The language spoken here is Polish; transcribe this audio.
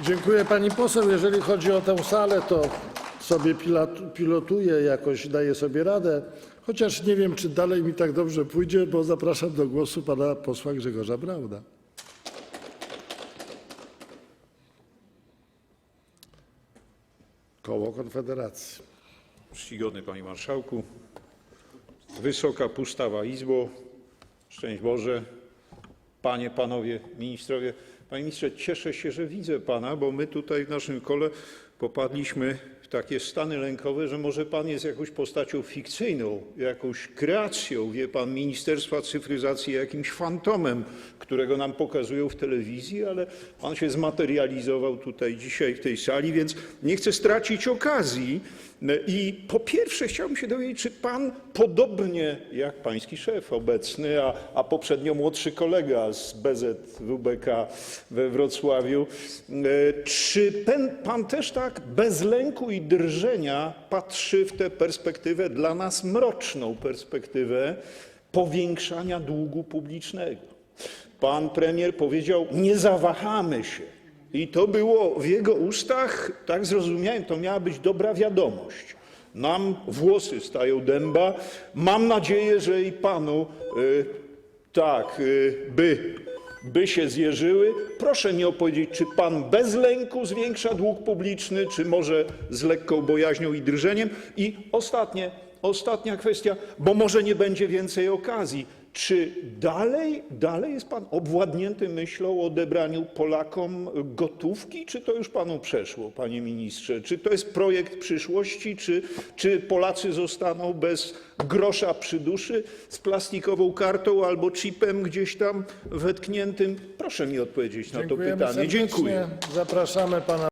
Dziękuję pani poseł. Jeżeli chodzi o tę salę, to sobie pilot- pilotuję, jakoś daję sobie radę. Chociaż nie wiem, czy dalej mi tak dobrze pójdzie, bo zapraszam do głosu pana posła Grzegorza Brauna. Koło Konfederacji. Czcigodny Panie Marszałku, Wysoka Pustawa Izbo, szczęść Boże, Panie, Panowie Ministrowie. Panie Ministrze, cieszę się, że widzę Pana, bo my tutaj w naszym kole popadliśmy takie stany lękowe, że może Pan jest jakąś postacią fikcyjną, jakąś kreacją, wie Pan, Ministerstwa Cyfryzacji, jakimś fantomem, którego nam pokazują w telewizji, ale Pan się zmaterializował tutaj dzisiaj w tej sali, więc nie chcę stracić okazji. I po pierwsze chciałbym się dowiedzieć, czy pan, podobnie jak pański szef obecny, a, a poprzednio młodszy kolega z BZWBK we Wrocławiu, e, czy pan, pan też tak bez lęku i drżenia patrzy w tę perspektywę, dla nas mroczną perspektywę powiększania długu publicznego? Pan premier powiedział: Nie zawahamy się. I to było w jego ustach, tak zrozumiałem, to miała być dobra wiadomość. Nam włosy stają dęba. Mam nadzieję, że i panu y, tak, y, by, by się zjeżyły. Proszę mi opowiedzieć, czy pan bez lęku zwiększa dług publiczny, czy może z lekką bojaźnią i drżeniem? I ostatnie, ostatnia kwestia, bo może nie będzie więcej okazji. Czy dalej, dalej jest pan obwładnięty myślą o odebraniu Polakom gotówki, czy to już panu przeszło, panie ministrze? Czy to jest projekt przyszłości, czy, czy Polacy zostaną bez grosza przy duszy z plastikową kartą albo chipem gdzieś tam wetkniętym? Proszę mi odpowiedzieć na to Dziękujemy pytanie. serdecznie. Dziękuję. Zapraszamy pana